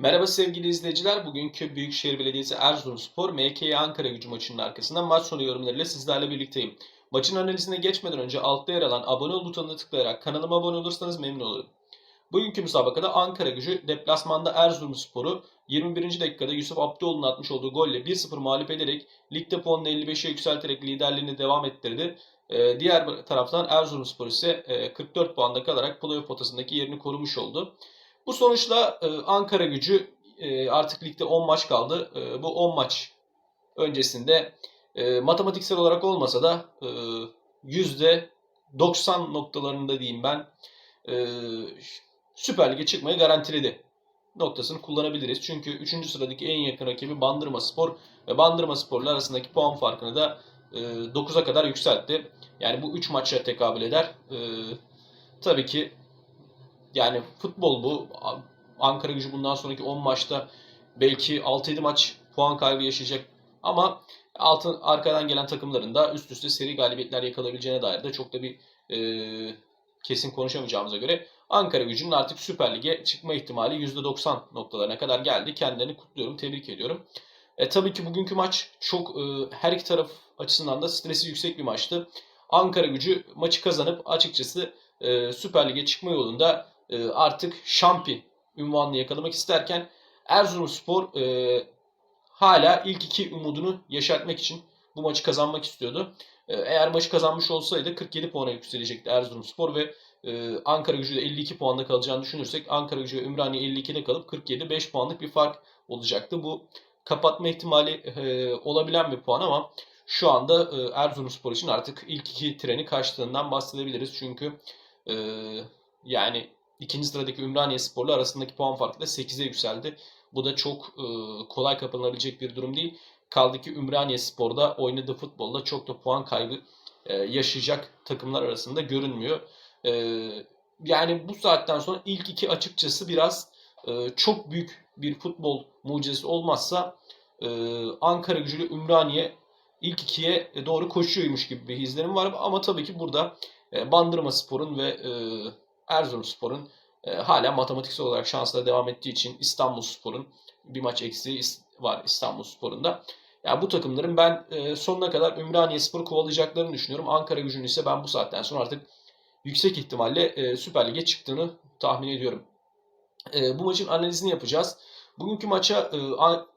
Merhaba sevgili izleyiciler. Bugünkü Büyükşehir Belediyesi Erzurumspor MKY Ankara gücü maçının arkasından maç sonu yorumlarıyla sizlerle birlikteyim. Maçın analizine geçmeden önce altta yer alan abone ol butonuna tıklayarak kanalıma abone olursanız memnun olurum. Bugünkü müsabakada Ankara gücü deplasmanda Erzurumspor'u 21. dakikada Yusuf Abdioğlu'nun atmış olduğu golle 1-0 mağlup ederek ligde puanını 55'e yükselterek liderliğini devam ettirdi. Ee, diğer taraftan Erzurumspor ise e, 44 puanda kalarak playoff potasındaki yerini korumuş oldu. Bu sonuçla e, Ankara gücü e, artık ligde 10 maç kaldı. E, bu 10 maç öncesinde e, matematiksel olarak olmasa da e, %90 noktalarında diyeyim ben e, Süper Lig'e çıkmayı garantiledi noktasını kullanabiliriz. Çünkü 3. sıradaki en yakın rakibi Bandırma Spor ve Bandırma Spor'la arasındaki puan farkını da e, 9'a kadar yükseltti. Yani bu 3 maça tekabül eder. E, tabii ki yani futbol bu. Ankara gücü bundan sonraki 10 maçta belki 6-7 maç puan kaybı yaşayacak. Ama altın arkadan gelen takımların da üst üste seri galibiyetler yakalayabileceğine dair de çok da bir e, kesin konuşamayacağımıza göre Ankara gücünün artık Süper Lig'e çıkma ihtimali %90 noktalarına kadar geldi. Kendilerini kutluyorum, tebrik ediyorum. E, tabii ki bugünkü maç çok e, her iki taraf açısından da stresi yüksek bir maçtı. Ankara gücü maçı kazanıp açıkçası e, Süper Lig'e çıkma yolunda e, artık şampiyon ünvanını yakalamak isterken Erzurumspor e, hala ilk iki umudunu yaşatmak için bu maçı kazanmak istiyordu. E, eğer maçı kazanmış olsaydı 47 puana yükselecekti Erzurumspor ve e, Ankara gücü de 52 puanda kalacağını düşünürsek Ankara gücü Ümraniye 52'de kalıp 47 5 puanlık bir fark olacaktı. Bu kapatma ihtimali e, olabilen bir puan ama şu anda e, Erzurumspor için artık ilk iki treni kaçtığından bahsedebiliriz. Çünkü e, yani ikinci sıradaki Ümraniye Spor'la arasındaki puan farkı da 8'e yükseldi. Bu da çok e, kolay kapanılabilecek bir durum değil. Kaldı ki Ümraniye Spor'da oynadığı futbolda çok da puan kaybı e, yaşayacak takımlar arasında görünmüyor. E, yani bu saatten sonra ilk iki açıkçası biraz e, çok büyük bir futbol mucizesi olmazsa Ankara gücülü Ümraniye ilk ikiye doğru koşuyormuş gibi bir izlenim var. Ama tabii ki burada Bandırma Spor'un ve Erzurumspor'un e, hala matematiksel olarak şansla devam ettiği için İstanbulspor'un bir maç eksiği var İstanbulspor'un da. Yani bu takımların ben e, sonuna kadar Ümraniye Spor'u kovalayacaklarını düşünüyorum. Ankara gücünün ise ben bu saatten sonra artık yüksek ihtimalle e, Süper Lig'e çıktığını tahmin ediyorum. E, bu maçın analizini yapacağız. Bugünkü maça e,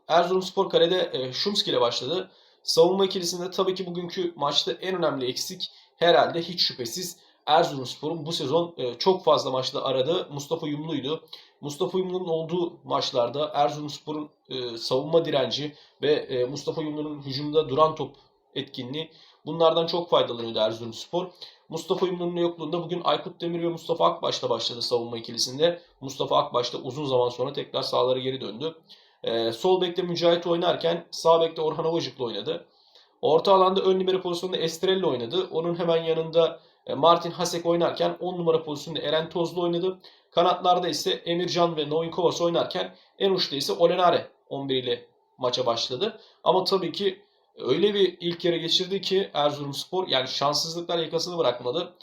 Erzurumspor kalede e, Şumski ile başladı. Savunma ikilisinde tabii ki bugünkü maçta en önemli eksik herhalde hiç şüphesiz Erzurumspor'un bu sezon e, çok fazla maçta aradığı Mustafa Yumlu'ydu. Mustafa Yumlu'nun olduğu maçlarda Erzurumspor'un e, savunma direnci ve e, Mustafa Yumlu'nun hücumda duran top etkinliği bunlardan çok faydalanıyordu Erzurumspor. Mustafa Yumlu'nun yokluğunda bugün Aykut Demir ve Mustafa Akbaş'la başladı savunma ikilisinde. Mustafa Akbaş da uzun zaman sonra tekrar sahalara geri döndü. sol bekte Mücahit oynarken sağ bekte Orhan Ovacık'la oynadı. Orta alanda ön libero pozisyonunda Estrella oynadı. Onun hemen yanında Martin Hasek oynarken 10 numara pozisyonunda Eren Tozlu oynadı. Kanatlarda ise Emircan ve Novin Kovas oynarken en uçta ise Olenare 11 ile maça başladı. Ama tabii ki öyle bir ilk yere geçirdi ki Erzurumspor yani şanssızlıklar yakasını bırakmadı.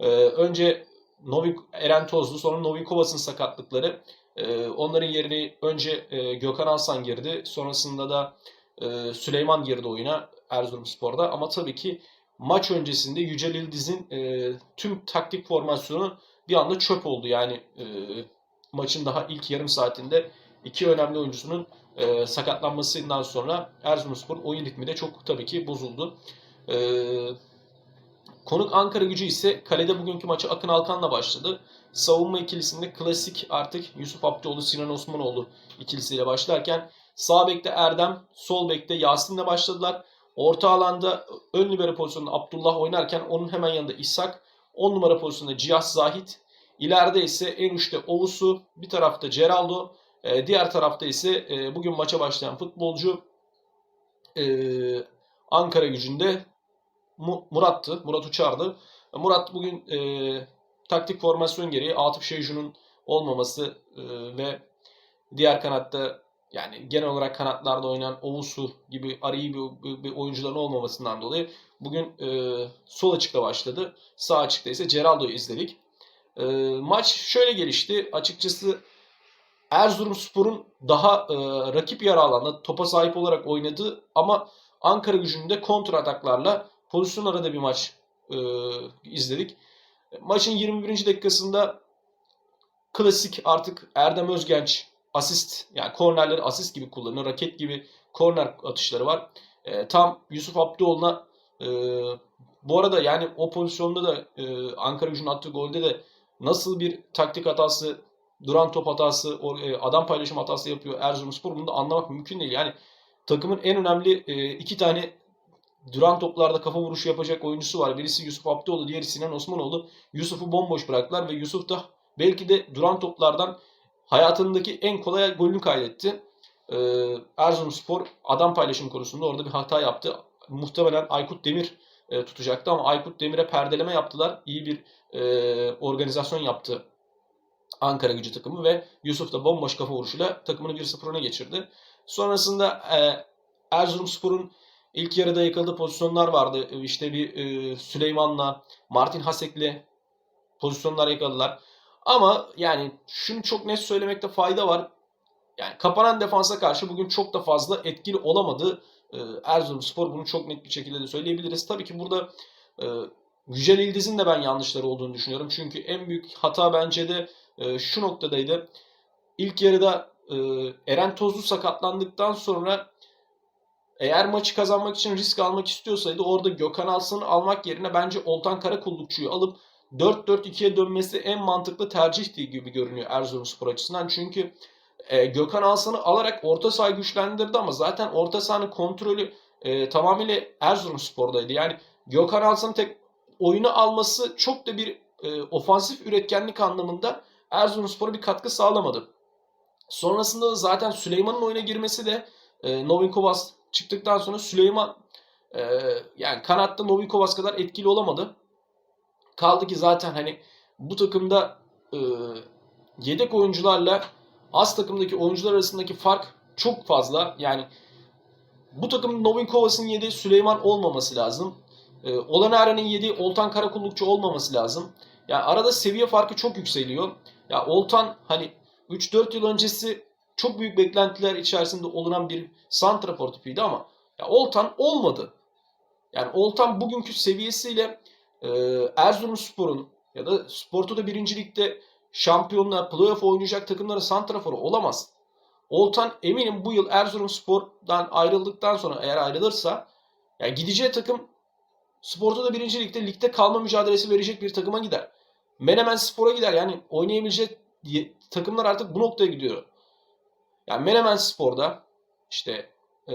Ee, önce Novin Eren Tozlu sonra Novin Kovas'ın sakatlıkları. Ee, onların yerine önce e, Gökhan Alsan girdi. Sonrasında da e, Süleyman girdi oyuna Erzurumspor'da. Ama tabii ki maç öncesinde Yücel İldiz'in e, tüm taktik formasyonu bir anda çöp oldu. Yani e, maçın daha ilk yarım saatinde iki önemli oyuncusunun e, sakatlanmasından sonra Erzurumspor'un oyun ritmi de çok tabii ki bozuldu. E, konuk Ankara gücü ise kalede bugünkü maçı Akın Alkan'la başladı. Savunma ikilisinde klasik artık Yusuf Abdioğlu, Sinan Osmanoğlu ikilisiyle başlarken sağ bekte Erdem, sol bekte Yasin'le başladılar. Orta alanda ön libero pozisyonunda Abdullah oynarken onun hemen yanında İshak. 10 numara pozisyonunda Cihaz Zahit. İleride ise en uçta Ovusu. Bir tarafta Ceraldo. E, diğer tarafta ise e, bugün maça başlayan futbolcu e, Ankara gücünde Murat'tı. Murat Uçar'dı. Murat bugün e, taktik formasyon gereği Atıf Şeycun'un olmaması e, ve diğer kanatta yani genel olarak kanatlarda oynayan Ovusu gibi arayı bir, bir, oyuncuların olmamasından dolayı bugün e, sol açıkta başladı. Sağ açıkta ise Geraldo'yu izledik. E, maç şöyle gelişti. Açıkçası Erzurumspor'un daha e, rakip yarı alanda topa sahip olarak oynadığı ama Ankara gücünde kontra ataklarla pozisyon arada bir maç e, izledik. Maçın 21. dakikasında klasik artık Erdem Özgenç asist yani kornerleri asist gibi kullanıyor. Raket gibi korner atışları var. E, tam Yusuf Abdioğlu'na e, bu arada yani o pozisyonda da e, Ankara gücünün attığı golde de nasıl bir taktik hatası, duran top hatası, e, adam paylaşım hatası yapıyor Erzurumspor bunu da anlamak mümkün değil. Yani takımın en önemli e, iki tane duran toplarda kafa vuruşu yapacak oyuncusu var. Birisi Yusuf Abdioğlu, diğeri Sinan Osmanoğlu. Yusuf'u bomboş bıraktılar ve Yusuf da belki de duran toplardan hayatındaki en kolay golünü kaydetti. Ee, Erzurumspor adam paylaşım konusunda orada bir hata yaptı. Muhtemelen Aykut Demir e, tutacaktı ama Aykut Demir'e perdeleme yaptılar. İyi bir e, organizasyon yaptı Ankara gücü takımı ve Yusuf da bomboş kafa vuruşuyla takımını 1-0 öne geçirdi. Sonrasında e, Erzurumspor'un ilk yarıda yakaladığı pozisyonlar vardı. İşte bir e, Süleyman'la, Martin Hasek'le pozisyonlar yakaladılar. Ama yani şunu çok net söylemekte fayda var. Yani kapanan defansa karşı bugün çok da fazla etkili olamadı. E, Erzurumspor bunu çok net bir şekilde de söyleyebiliriz. Tabii ki burada e, Yücel İldiz'in de ben yanlışları olduğunu düşünüyorum. Çünkü en büyük hata bence de e, şu noktadaydı. İlk yarıda e, Eren Tozlu sakatlandıktan sonra eğer maçı kazanmak için risk almak istiyorsaydı orada Gökhan Alsın'ı almak yerine bence Oltan Karakullukçu'yu alıp 4-4-2'ye dönmesi en mantıklı tercihti gibi görünüyor Erzurumspor açısından. Çünkü e, Gökhan Alsan'ı alarak orta sahayı güçlendirdi ama zaten orta sahanın kontrolü e, tamamıyla Erzurumspor'daydı. Yani Gökhan Alsan'ın tek oyunu alması çok da bir e, ofansif üretkenlik anlamında Erzurumspor'a bir katkı sağlamadı. Sonrasında da zaten Süleyman'ın oyuna girmesi de e, Novinkovas çıktıktan sonra Süleyman e, yani kanatta Novinkovas kadar etkili olamadı. Kaldı ki zaten hani bu takımda e, yedek oyuncularla az takımdaki oyuncular arasındaki fark çok fazla. Yani bu takımın Novinkovas'ın yediği Süleyman olmaması lazım. E, Olanere'nin yediği Oltan Karakullukçu olmaması lazım. Yani arada seviye farkı çok yükseliyor. Ya Oltan hani 3-4 yıl öncesi çok büyük beklentiler içerisinde olunan bir santrafor tipiydi ama ya Oltan olmadı. Yani Oltan bugünkü seviyesiyle e, Erzurumspor'un ya da Sporto'da birincilikte şampiyonlar, playoff oynayacak takımların santraforu olamaz. Oltan eminim bu yıl Erzurumspor'dan ayrıldıktan sonra eğer ayrılırsa yani gideceği takım Sporto'da birinci ligde ligde kalma mücadelesi verecek bir takıma gider. Menemen Spor'a gider. Yani oynayabilecek takımlar artık bu noktaya gidiyor. Yani Menemen Spor'da işte e,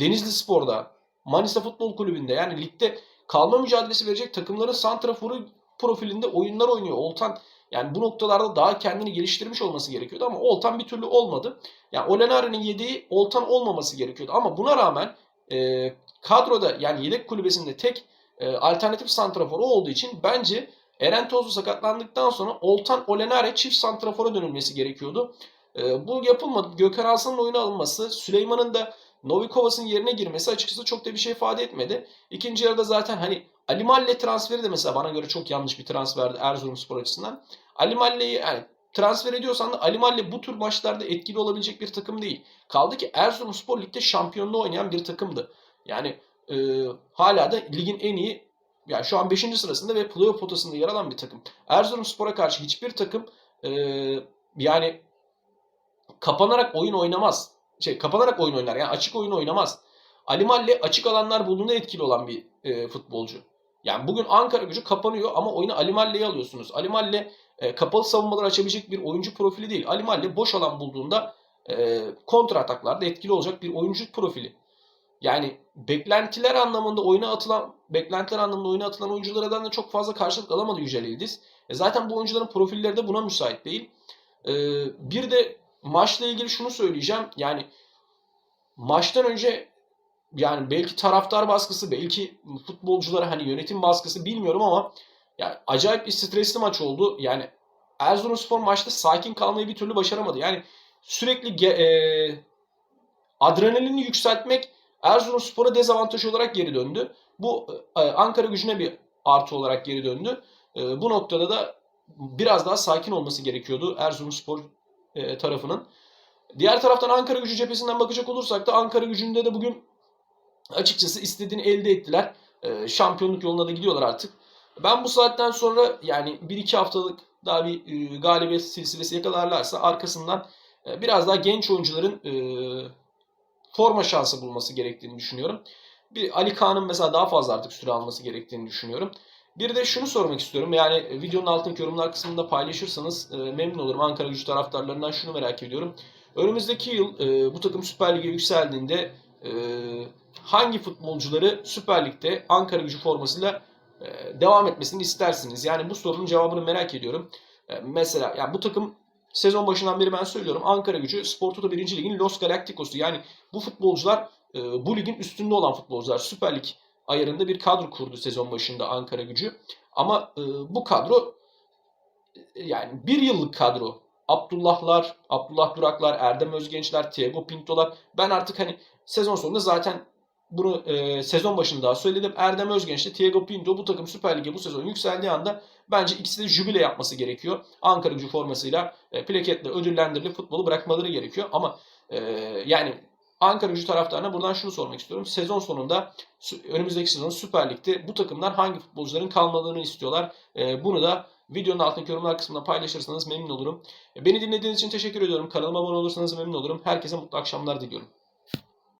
Denizli Spor'da Manisa Futbol Kulübü'nde yani ligde kalma mücadelesi verecek takımların santraforu profilinde oyunlar oynuyor. Oltan yani bu noktalarda daha kendini geliştirmiş olması gerekiyordu ama Oltan bir türlü olmadı. Yani Olenare'nin yediği Oltan olmaması gerekiyordu. Ama buna rağmen e, kadroda yani yedek kulübesinde tek e, alternatif santraforu olduğu için bence Eren Tozlu sakatlandıktan sonra Oltan Olenare çift santrafora dönülmesi gerekiyordu. E, bu yapılmadı. Gökhan Alsan'ın oyuna alınması, Süleyman'ın da Novikovas'ın yerine girmesi açıkçası çok da bir şey ifade etmedi. İkinci yarıda zaten hani Ali Malle transferi de mesela bana göre çok yanlış bir transferdi Erzurumspor açısından. Ali Malle'yi yani transfer ediyorsan da Ali Malle bu tür maçlarda etkili olabilecek bir takım değil. Kaldı ki Erzurumspor ligde şampiyonluğu oynayan bir takımdı. Yani e, hala da ligin en iyi yani şu an 5. sırasında ve playoff potasında yer alan bir takım. Erzurumspor'a karşı hiçbir takım e, yani kapanarak oyun oynamaz. Şey kapanarak oyun oynar. Yani açık oyun oynamaz. Ali Malle açık alanlar bulduğunda etkili olan bir e, futbolcu. Yani bugün Ankara gücü kapanıyor ama oyunu Ali Malle'ye alıyorsunuz. Ali Malle e, kapalı savunmalar açabilecek bir oyuncu profili değil. Ali Malle boş alan bulduğunda e, kontra ataklarda etkili olacak bir oyuncu profili. Yani beklentiler anlamında oyuna atılan beklentiler anlamında oyuna atılan oyunculardan da çok fazla karşılık alamadı Yücel İldiz. E zaten bu oyuncuların profilleri de buna müsait değil. E, bir de maçla ilgili şunu söyleyeceğim. Yani maçtan önce yani belki taraftar baskısı, belki futbolculara hani yönetim baskısı bilmiyorum ama yani acayip bir stresli maç oldu. Yani Erzurumspor maçta sakin kalmayı bir türlü başaramadı. Yani sürekli e, adrenalini yükseltmek Erzurumspor'a dezavantaj olarak geri döndü. Bu e, Ankara gücüne bir artı olarak geri döndü. E, bu noktada da biraz daha sakin olması gerekiyordu Erzurumspor e, tarafının. Diğer taraftan Ankara gücü cephesinden bakacak olursak da Ankara gücünde de bugün açıkçası istediğini elde ettiler. E, şampiyonluk yoluna da gidiyorlar artık. Ben bu saatten sonra yani 1-2 haftalık daha bir e, galibiyet silsilesi yakalarlarsa arkasından e, biraz daha genç oyuncuların e, forma şansı bulması gerektiğini düşünüyorum. Bir Ali Kaan'ın mesela daha fazla artık süre alması gerektiğini düşünüyorum. Bir de şunu sormak istiyorum. Yani e, videonun altındaki yorumlar kısmında paylaşırsanız e, memnun olurum. Ankara gücü taraftarlarından şunu merak ediyorum. Önümüzdeki yıl e, bu takım Süper Lig'e yükseldiğinde e, hangi futbolcuları Süper Lig'de Ankara gücü formasıyla e, devam etmesini istersiniz? Yani bu sorunun cevabını merak ediyorum. E, mesela yani bu takım sezon başından beri ben söylüyorum Ankara gücü Spor Toto 1. Lig'in Los Galacticos'u. Yani bu futbolcular e, bu ligin üstünde olan futbolcular. Süper Lig ayarında bir kadro kurdu sezon başında Ankara gücü. Ama e, bu kadro e, yani bir yıllık kadro. Abdullahlar, Abdullah Duraklar, Erdem Özgençler, Thiago Pinto'lar. Ben artık hani sezon sonunda zaten bunu e, sezon başında daha söyledim. Erdem Özgenç ile Thiago Pinto bu takım Süper Lig'e bu sezon yükseldiği anda bence ikisi de jübile yapması gerekiyor. Ankara gücü formasıyla e, plaketle ödüllendirilip futbolu bırakmaları gerekiyor. Ama e, yani Ankara gücü taraftarına buradan şunu sormak istiyorum. Sezon sonunda önümüzdeki sezon Süper Lig'de bu takımdan hangi futbolcuların kalmalarını istiyorlar? E, bunu da videonun altındaki yorumlar kısmında paylaşırsanız memnun olurum. E, Beni dinlediğiniz için teşekkür ediyorum. Kanalıma abone olursanız memnun olurum. Herkese mutlu akşamlar diliyorum.